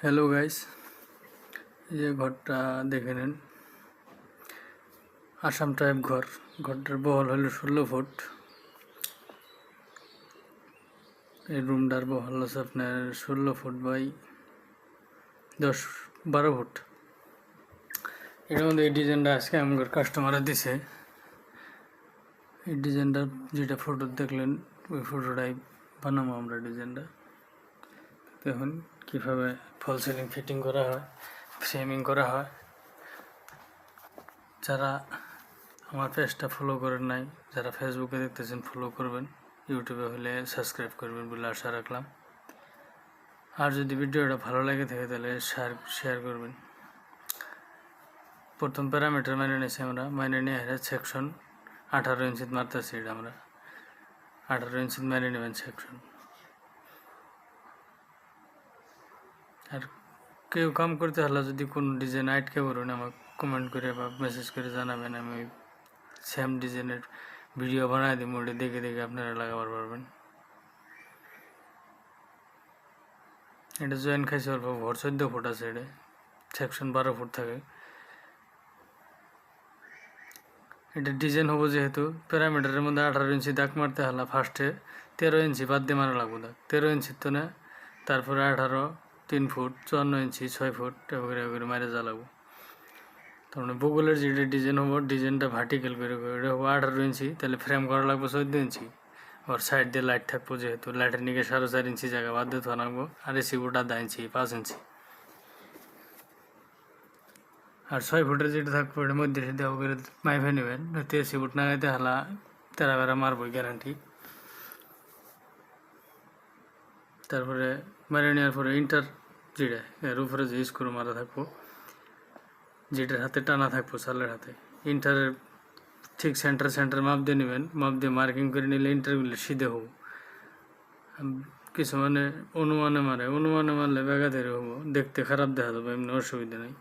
Hello guys যে ঘরটা দেখে নেন। আসাম টাইপ ঘর। ঘরটার বহল হলো ষোলো ফুট। এই রুমটার বহল আছে আপনার ষোলো ফুট বাই দশ, বারো ফুট। এর মধ্যে এই ডিজাইনটা আজকে আমার কাস্টমাররা দিছে। এই ডিজাইনটা যেটা ফটো দেখলেন, ওই ফটোটাই বানাবো আমরা ডিজাইনটা। দেখুন কীভাবে ফল সিলিং ফিটিং করা হয় ফ্রেমিং করা হয়। যারা আমার পেজটা ফলো করেন নাই, যারা ফেসবুকে দেখতেছেন ফলো করবেন ইউটিউবে হলে সাবস্ক্রাইব করবেন বলে আশা রাখলাম। আর যদি ভিডিওটা ভালো লাগে থাকে তাহলে শেয়ার শেয়ার করবেন। প্রথম প্যারামিটার মাইনে নিয়েছি আমরা। মাইনে নিয়ে সেকশন আঠারো ইঞ্চিত মারতেছি এটা আমরা। আঠারো ইঞ্চিত মাইনে নেবেন সেকশন আর কেউ কাম করতে হলে যদি কোনো ডিজাইন আটকে পড়ুন, আমাকে কমেন্ট করে বা মেসেজ করে জানাবেন, আমি সেম ডিজাইনের ভিডিও বানাই দিব, ওটা দেখে দেখে আপনারা লাগাবার পারবেন। এটা জয়েন খাইছে অল্প ভর চোদ্দ ফুট আছে এটা সেকশন বারো ফুট থাকে। এটা ডিজাইন হব যেহেতু, প্যারামিটারের মধ্যে আঠারো ইঞ্চি দাগ মারতে হলে ফার্স্টে তেরো ইঞ্চি বাদ দিয়ে মারা লাগবো দাগ। তেরো ইঞ্চির তো না, তারপরে আঠারো তিন ফুট, চুয়ান্ন ইঞ্চি, ছয় ফুট, এভাবে করে মারে জ্বালাবো। তার মানে ভূগোলের যেটা ডিজাইন হব, ডিজাইনটা ভার্টিক্যাল করে এটা হব আঠারো ইঞ্চি, তাহলে ফ্রেম করা লাগবে চোদ্দ ইঞ্চি। আর সাইড দিয়ে লাইট থাকব যেহেতু লাইটের নিকে সাড়ে চার ইঞ্চি জায়গা বাদ দিয়ে থাকব রাখব আর এসি বোর্ড আধা ইঞ্চি, পাঁচ ইঞ্চি। আর ছয় ফুটের যেটা থাকব, এটার মধ্যে দেওয়া করে মাইফে নেবেন এসি বোর্ড নাগাইতে হালা, তেরা বেড়া মারবো গ্যারান্টি তারপরে মেরে নেওয়ার পরে ইন্টার যেটা এর উপরে যে স্ক্রু মারা থাকব, যেটার হাতে টানা থাকব চালের হাতে। ইন্টারের ঠিক সেন্টার সেন্টার মাপ দিয়ে নেবেন, মাপ দিয়ে মার্কিং করে নিলে ইন্টারগুলো সিধে হব। কিছু মানে অনুমানে মারে, অনুমানে মারলে বেগাতের হব। দেখতে খারাপ দেখা যাবে, এমনি অসুবিধা নেই।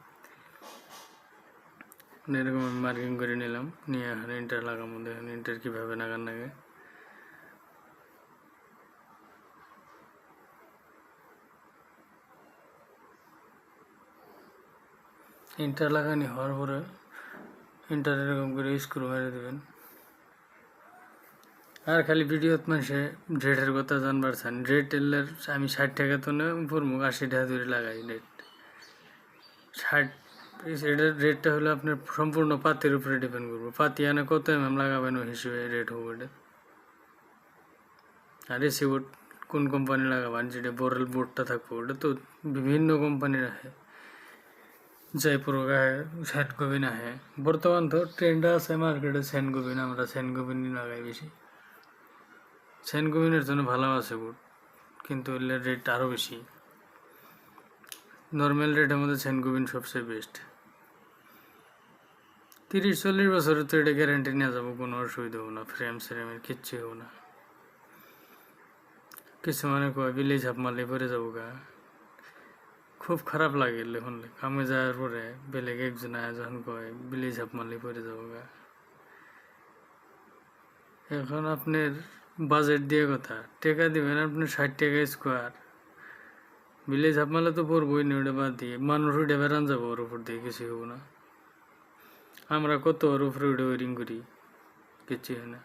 এরকম আমি মার্কিং করে নিলাম, নিয়ে এখন ইন্টার লাগাবো, দেখেন ইন্টার কীভাবে নাগান লাগে ইন্টার লাগানি হওয়ার পরে ইন্টার এরকম করে স্ক্রু মেরে দেবেন। আর খালি ভিডিওত মানুষে ড্রেটের কথা জানবার চান। ড্রেট এলের আমি ষাট টাকা তো না পড়ব আশি টাকা ধরে লাগাই ডেট ষাট, এটার রেটটা হলো আপনার সম্পূর্ণ পাতের উপরে ডিপেন্ড করব। পাতি আনে কত এম এম লাগাবেন ওই হিসেবে রেট হবে এটা। আর এসি বোর্ড কোন কোম্পানি লাগাবেন? যেটা বোরেল বোর্ডটা থাকব, ওটা তো বিভিন্ন কোম্পানি রাখে। জয়পুর গায়ে সেন্ট গোবিন আহে বর্তমান তো ট্রেন্ড আছে মার্কেটে সেন্ট গোবিন আমরা সেন্ট গোবিনই লাগাই বেশি সেন্ট গোবিনের জন্য ভালো আছে বুট কিন্তু এর রেট আরও বেশি নর্মাল রেটের মধ্যে সেন্ট গোবিন সবচেয়ে বেস্ট তিরিশ চল্লিশ বছরে তো এটা গ্যারান্টি নিয়ে যাব কোনো অসুবিধা হব না ফ্রেম সেরেমের কিচ্ছু হব না কিছু মানে কয় বিলেই ঝাপ মারলে পরে যাব গা খুব খারাপ লাগে শুনলে কামে যাওয়ার পরে বেলেগ একজন যখন কয়, বিলি ঝাপ মারলে পরে যাব গা এখন আপনার বাজেট দিয়ে কথা। টাকা দিবেন আপনি ষাট টাকা স্কোয়ার বিলে ঝাপ মারলে তো পড়বই নি, ওটা বাদ দিয়ে। মানুষ উঠে বেড়ান যাব ওর উপর দিয়ে কিছু হব না। আমরা কত ওর উপরে উঠে ওয়ারিং করি কিছু হয় না।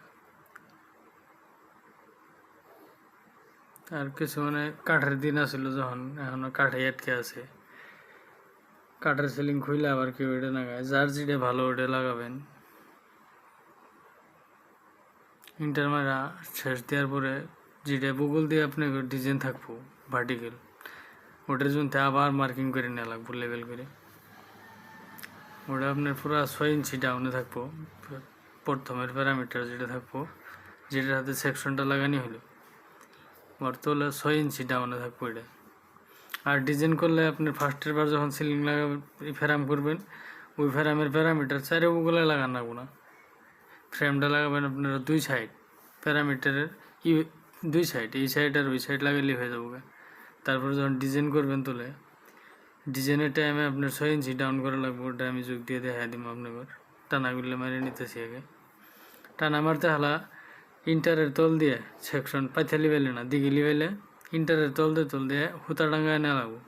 আর কিছু মানে কাঠের দিন আসছিল যখন, এখনও কাঠে আটকে আছে। কাঠের সিলিং খুইলে আবার কেউ এটা লাগায়। যার যেটা ভালো ওটা লাগাবেন। ইন্টার মারা শেষ দেওয়ার পরে যেটা গুগল দিয়ে আপনি ডিজাইন থাকব ভার্টিক্যাল ওটার জন্য আবার মার্কিং করে নেওয়া লাগবো লেভেল করে। ওটা আপনার পুরো ছয় ইঞ্চি ডাউনে থাকব। প্রথমের প্যারামিটার যেটা থাকব, যেটার হাতে সেকশনটা লাগানি হলো। বর্তমানে ছয় ইঞ্চি ডাউনে থাকব এটা। আর ডিজাইন করলে আপনার ফার্স্টের বার যখন সিলিং লাগাবেন ফেরাম করবেন, ওই ফেরামের প্যারামিটার চারে ওগুলো লাগান লাগবো না। ফ্রেমটা লাগাবেন আপনারা দুই সাইড প্যারামিটারের ই, দুই সাইড এই সাইড আর ওই সাইড লাগালেই হয়ে যাব। তারপরে যখন ডিজাইন করবেন তোলে ডিজাইনের টাইমে আপনার ছয় ইঞ্চি ডাউন করা লাগবে, ওটা আমি যোগ দিয়ে দেখা দিব আপনার টানাগুলো মেরে নিতেছি আগে। টানা মারতে হালা ইন্টারের তল দিয়ে, সেকশন পাইথা লিবেলে না দিঘি লিবেলে ইন্টারের তল দিয়ে তল দিয়ে হুতা ডাঙ্গায় না লাগবো।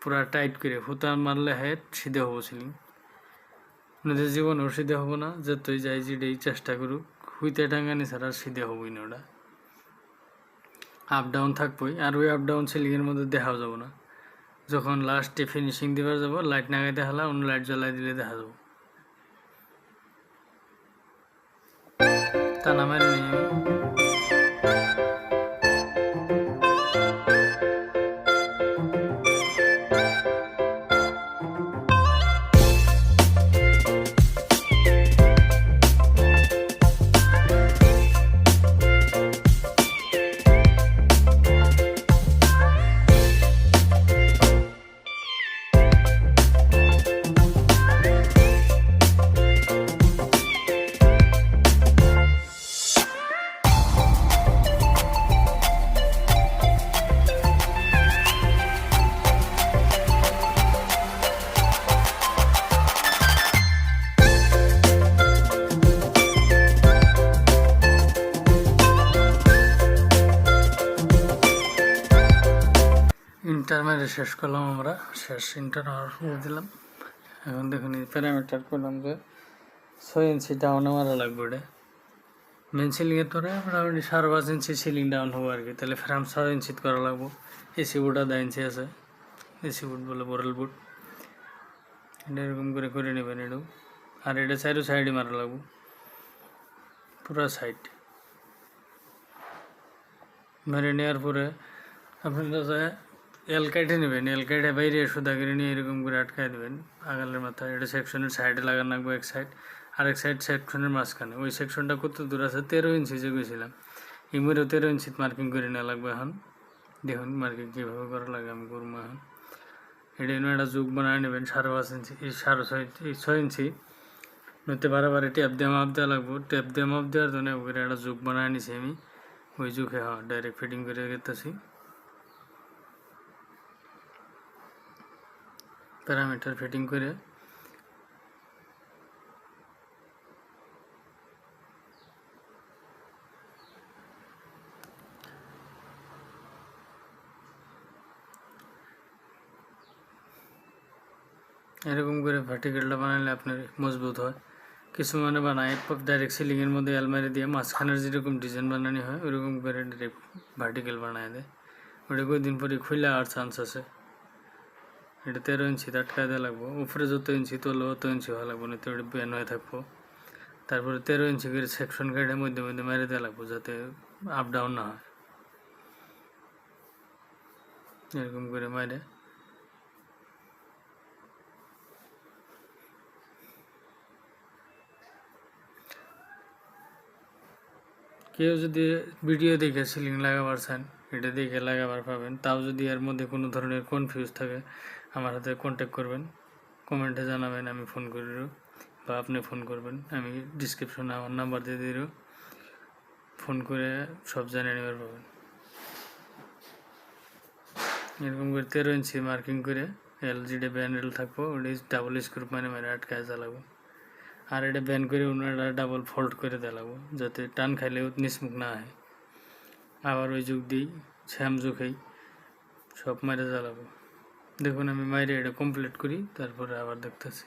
পুরা টাইট করে ফুতা মারলে হেড সিধে হব সিলিং। নিজের জীবনেও সিধে হব না, যতই যাই যেটাই চেষ্টা করুক, হুইতে টাঙ্গানি ছাড়া সিধে হবই না ওটা। আপ ডাউন থাকবই, আর ওই আপ ডাউন সিলিংয়ের মধ্যে দেখাও যাব না। যখন লাস্টে ফিনিশিং দিবার যাব লাইট নাগাই দেখালা, অন্য লাইট জ্বালাই দিলে দেখা যাব। তা না শেষ করলাম আমরা, শেষ ইন্টার করে দিলাম। এখন দেখুন প্যারামিটার করলাম যে ছয় ইঞ্চি ডাউনে মারা লাগবে ওটা মেন সিলিংয়ের তোরে মোটামুটি সাড়ে পাঁচ ইঞ্চি সিলিং ডাউন হব আর কি, তাহলে ফ্রাম ছয় ইঞ্চিত করা লাগবো। এসি বুট আধা ইঞ্চি আছে এসি বুট বলে বোরেল বুট এটা এরকম করে করে নেবেন একটু আর এটা চাইরো সাইডে মারা লাগবো, পুরা সাইড মেরে নেওয়ার পরে আপনারা এল কেটে নেবেন এল কেটে বাইরে সুদা করে নিয়ে এরকম করে আটকায় দেবেন। আগালের মাথায়, এটা সেকশনের সাইডে লাগানো লাগবে এক সাইড আরেক সাইড সেকশনের মাঝখানে। ওই সেকশনটা কত দূর আছে? তেরো ইঞ্চি যে গেছিলাম ইমুরেও তেরো ইঞ্চি মার্কিং করে নেওয়া লাগবে এখন। দেখুন মার্কিং কীভাবে করা লাগে, আমি করব এখন। এটা এনে একটা যুগ বানায় নেবেন, সাড়ে পাঁচ ইঞ্চি সাড়ে ছয় এই ছয় ইঞ্চি। নইতে বারে ট্যাপ দিয়ে মাপ দেওয়া লাগবো। ট্যাপ দিয়ে মাপ দেওয়ার জন্য একটা যুগ বানায় নিছি আমি। ওই যুগে হ্যাঁ ডাইরেক্ট ফিটিং করে গেতেছি। প্যারামিটার ফিটিং করে এরকম করে ভার্টিক্যালটা বানালে আপনার মজবুত হয়। কিছু মানে বানায় ডাইরেক্ট সিলিংয়ের মধ্যে আলমারি দিয়ে মাঝখানের যেরকম ডিজাইন বানানো হয়, ওরকম করে ডাইরেক্ট ভার্টিক্যাল বানায় দেয়। ওটা কয়েকদিন পরে খুলে আর চান্স আছে। এটা তেরো ইঞ্চি আটকায় দেওয়া লাগবো। উপরে যত ইঞ্চি তোলো অত ইঞ্চি হওয়া লাগবো না তো ব্যান হয়ে থাকব। তারপরে তেরো ইঞ্চি করে সেকশন কেটে মধ্যে মধ্যে মেরে দেওয়া লাগবো, যাতে আপ ডাউন না হয়। এরকম করে মারে। কেউ যদি ভিডিও দেখে সিলিং লাগাবার চান, এটা দেখে লাগাবার পাবেন। তাও যদি এর মধ্যে কোনো ধরনের কনফিউজ থাকে আমার হাতে কন্ট্যাক্ট করবেন। কমেন্টে জানাবেন, আমি ফোন করে দেব বা আপনি ফোন করবেন, আমি ডিসক্রিপশনে আমার নাম্বার দিয়ে দিল। ফোন করে সব জানিয়ে নেবার পাবেন। এরকম করে তেরো ইঞ্চি মার্কিং করে এলজিডি ব্যান্ডেল থাকব, ওটা ডাবল স্ক্রুপ মানে মানে আটকায় চালাবো আর এটা ব্যান করে ওনারা ডাবল ফল্ট করে দেলাবো যাতে টান খাইলেও নিসমুখ না হয়। আবার ওই যুগ দিই, শ্যাম যুগেই সব মারে জ্বালাবো। দেখুন আমি মাইরে এটা কমপ্লিট করি তারপরে আবার দেখতেছি।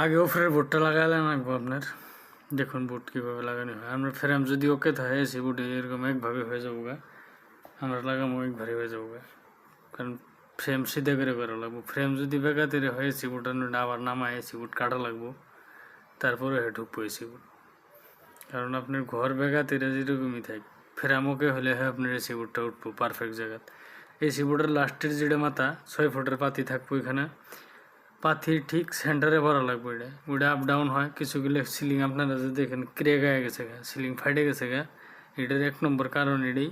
আগে ওফরের বোটটা লাগালে লাগবো আপনার। দেখুন বুট কীভাবে লাগানো হয়। আমরা ফ্রেম যদি ওকে থাকে, এসি বুটে এরকম একভাবে হয়ে যাব গা আমরা লাগামো, একভাবে হয়ে যাব গা কারণ ফ্রেম সিধে করে করা লাগবো। ফ্রেম যদি বেগাতেরে হয়, এসি বুটানো আবার নামায়, এসি বুট কাটা লাগবো। তারপরে হে ঢুকবো এসি বুট কারণ আপনার ঘর বেগাতেরে যেরকমই থাকে ফেরামোকে হলে হয় আপনার এসি বোর্ডটা উঠবো পারফেক্ট জায়গাত। এসি বোর্ডের লাস্টের যেটা মাথা, ছয় ফুটের পাতি থাকব এখানে। পাথি ঠিক সেন্টারে ভরা লাগবে এটা ওটা আপ ডাউন হয় কিছু কিছুগুলো সিলিং আপনারা যদি দেখেন ক্রে গায়ে গেছে গা সিলিং ফাইটে গেছে গা। এটার এক নম্বর কারণ এটাই।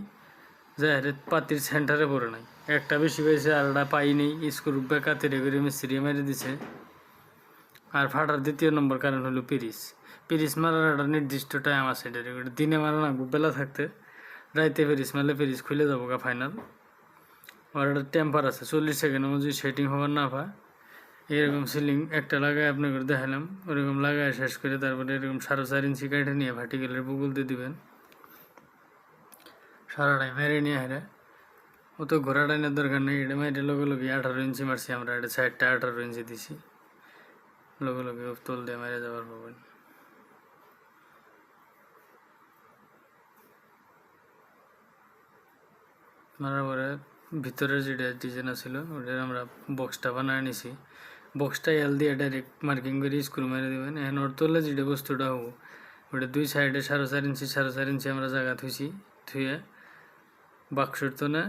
যে পাতির সেন্টারে পড়ে নাই। একটা বেশি পাইছে আর একটা পাই নেই স্ক্রু বেকাতে রেগুলে মিস্ত্রি মেরে দিছে। আর ফাটার দ্বিতীয় নম্বর কারণ হলো পিরিস। পিরিস মারার একটা নির্দিষ্ট টাইম আছে এটা দিনে মারা লাগবো বেলা থাকতে, রাইতে পিরিস মারলে পিরিস খুলে যাব গা ফাইনাল আর একটা টেম্পার আছে, চল্লিশ সেকেন্ডের মধ্যে সেটিং হবার না পায় এরকম সিলিং একটা লাগায় আপনাকে দেখালাম, ওরকম লাগায় শেষ করে তারপরে এরকম সাড়ে চার ইঞ্চি কাঠে নিয়ে ভার্টিক্যালের বুগুল দিয়ে দিবেন। সারাটাই মেরে নিয়ে হেরে ও তো ঘোরা টাইনের দরকার নেই, এটা মেরে লগে লগে আঠারো ইঞ্চি মারছি আমরা, এটা সাইডটা আঠারো ইঞ্চি দিছি। লগে লগে তোল দিয়ে মেরে যাবার পাবেন। মারার পরে ভিতরের যেটা ডিজাইন ছিল, ওটার আমরা বক্সটা বানায় নিছি। বক্সটা এল দিয়ে ডাইরেক্ট মার্কিং করে স্ক্রু মেরে দেবেন। এখন ওর তোলে যেটা বস্তুটা হব। ওটা দুই সাইডে সাড়ে চার ইঞ্চি, সাড়ে চার ইঞ্চি আমরা জায়গা থুইছি থুয়ে বাক্সর তো না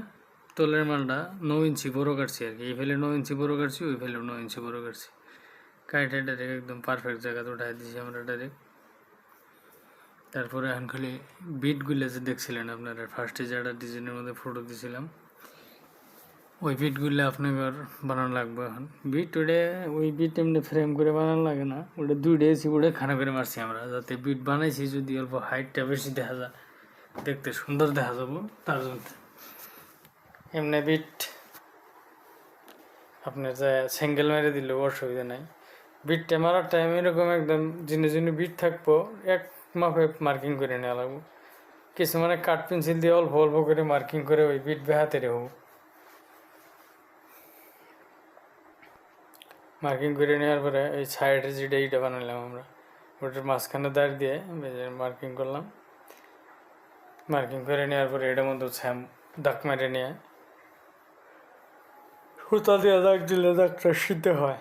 তোলের মালটা ন ইঞ্চি বড় কাটছি আর কি। এই ফেলে ন ইঞ্চি বড় কাটছি ওই ফেলে ন ইঞ্চি বড় কাটছি কাইটে ডাইরেক্ট একদম পারফেক্ট জায়গাতে উঠাই দিয়েছি আমরা ডাইরেক্ট তারপরে এখন খালি বিটগুলো যে দেখছিলেন আপনারা ফার্স্টে যেটা ডিজাইনের মধ্যে ফটো দিয়েছিলাম ওই বিটগুলো আপনার বানানো লাগবে এখন। বিট ওটা ওই বিট এমনি ফ্রেম করে বানানো লাগে না। ওটা দুইটা এসি ওটা খানা করে মারছি আমরা, যাতে বিট বানাইছি যদি অল্প হাইটটা বেশি দেখা যায়। দেখতে সুন্দর দেখা যাব তার জন্য। এমনি বিট আপনার যা সিঙ্গেল মেরে দিলেও অসুবিধা নাই। বিটটা মারার টাইম এরকম একদম জিনে জিনে বিট থাকব, এক মাপে মার্কিং করে নেওয়া লাগবো। কিছু মানে কাঠ পেন্সিল দিয়ে অল্প অল্প করে মার্কিং করে ওই বিট বেহাতে রেখব মার্কিং করে নেওয়ার পরে এই সাইডে যেটা এইটা বানালাম আমরা, ওটার মাঝখানে দাঁড় দিয়ে মার্কিং করলাম। মার্কিং করে নেওয়ার পরে এটার মধ্যে স্যাম দাগ মেরে নিয়ে সুতা দিয়ে দাগ দিলে দাগটা সিদ্ধ হয়।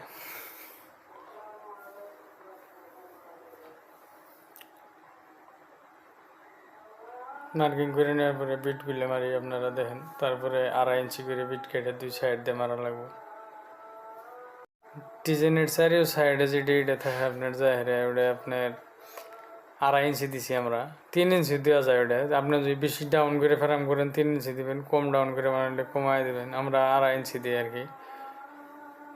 মার্কিং করে নেওয়ার পরে বিটগুলো মারি আপনারা দেখেন, তারপরে আড়াই ইঞ্চি করে বিট কেটে দুই সাইড দিয়ে মারা লাগবে। ডিজাইনের চারিও সাইডে যেটা এটা থাকে আপনার জাহেরে ওটা আপনার আড়াই ইঞ্চি দিছি আমরা। তিন ইঞ্চি দেওয়া যায় ওটা আপনি যদি বেশি ডাউন করে ফেরাম করেন, তিন ইঞ্চি দিবেন, কম ডাউন করে মারলে কমাই দেবেন। আমরা আড়াই ইঞ্চি দিই আর কি।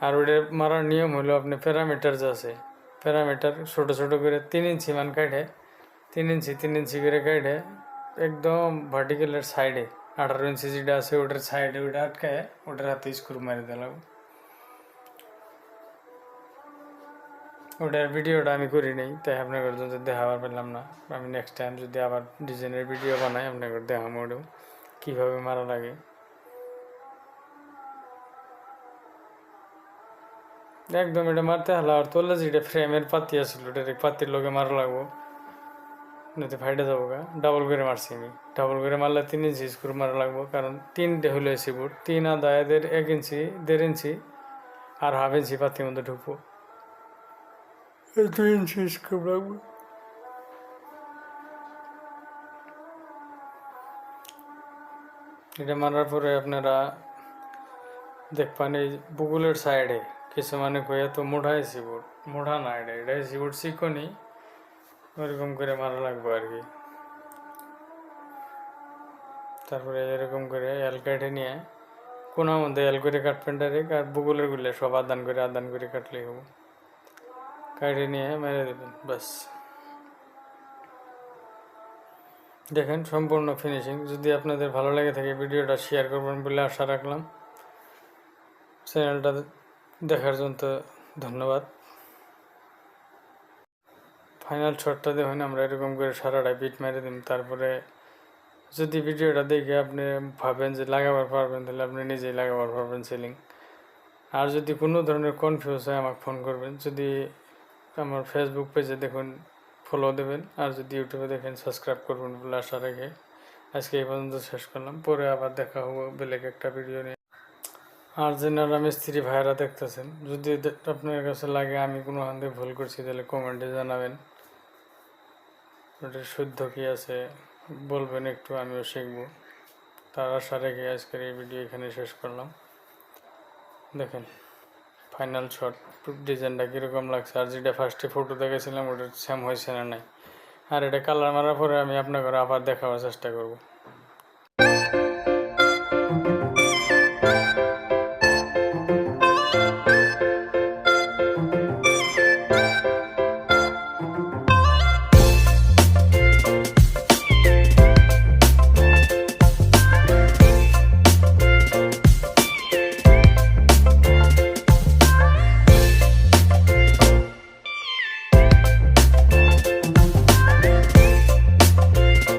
আর ওটা মারার নিয়ম হলো আপনি প্যারামিটার যে আছে প্যারামিটার ছোটো ছোটো করে তিন ইঞ্চি মান কাটে। তিন ইঞ্চি তিন ইঞ্চি করে কাটে, একদম ভার্টিক্যালের সাইডে আঠারো ইঞ্চি যেটা আছে, ওটার সাইডে ওটা আটকায়, ওটার হাতে স্ক্রু মারি দিলাম। ওটার ভিডিওটা আমি করি নেই তাই আপনাদের যদি দেখাবার পেলাম না। আমি নেক্সট টাইম যদি আবার ডিজাইনের ভিডিও বানাই, আপনাদের দেখাম ওটাও, কীভাবে মারা লাগে। একদম এটা মারতে হলো আর তোলে যেটা ফ্রেমের পাতি আছিল, ওটার পাতির লোকে মারা লাগবো। নয়তো ফাইটে যাব গা ডাবল করে মারছি আমি। ডাবল করে মারলে তিন ইঞ্চি স্ক্রু মারা লাগবো, কারণ তিনটে হলো এসি বোর্ড তিন আদা এদের এক ইঞ্চি দেড় ইঞ্চি আর হাফ ইঞ্চি পাতির মধ্যে ঢুকবো। দুই ইঞ্চি স্ক্রু লাগবে এটা মারার পরে আপনারা দেখবেন এই বুগুলের সাইডে কিছু মানে কয়ে তো এসি বোর্ড মোটা না এটা এটা বোর্ড শিখনি ওরকম করে মারা লাগবে আর কি তারপরে এরকম করে এল কেটে নিয়ে কোনার মধ্যে এল করে কাটবেন ডাইরেক্ট আর বুগুলের গুলে সব আদান করে আদান করে কাটলেই হব কাটে নিয়ে মেরে দেবেন ব্যাস দেখেন, সম্পূর্ণ ফিনিশিং যদি আপনাদের ভালো লাগে থাকে ভিডিওটা শেয়ার করবেন বলে আশা রাখলাম। চ্যানেলটা দেখার জন্য ধন্যবাদ। ফাইনাল শটটা দেখুন, আমরা এরকম করে সারাটা বিট মেরে দিন। তারপরে যদি ভিডিওটা দেখে আপনি ভাবেন যে লাগাবার পারবেন, তাহলে আপনি নিজেই লাগাবার পারবেন সিলিং আর যদি কোনো ধরনের কনফিউজ হয়, আমাকে ফোন করবেন। যদি আমার ফেসবুক পেজে দেখুন ফলো দেবেন, আর যদি ইউটিউবে দেখেন সাবস্ক্রাইব করবেন বলে আশা রেখে। আজকে এই পর্যন্ত শেষ করলাম, পরে আবার দেখা হব বেলেগ একটা ভিডিও নিয়ে। আর যেনারা মিস্ত্রি ভাইরা দেখতেছেন, যদি আপনার কাছে লাগে আমি কোনো হাতে ভুল করছি, তাহলে কমেন্টে জানাবেন। ওটা শুদ্ধ কী আছে, বলবেন একটু, আমিও শিখব। তার আশা রেখে আজকের এই ভিডিও এখানে শেষ করলাম। দেখেন ফাইনাল শট ডিজাইনটা কীরকম লাগছে? আর যেটা ফার্স্টে ফটো দেখেছিলাম ওটা সেম হয়েছে না নাই? আর এটা কালার মারার পরে আমি আপনাকে আবার দেখাবার চেষ্টা করব।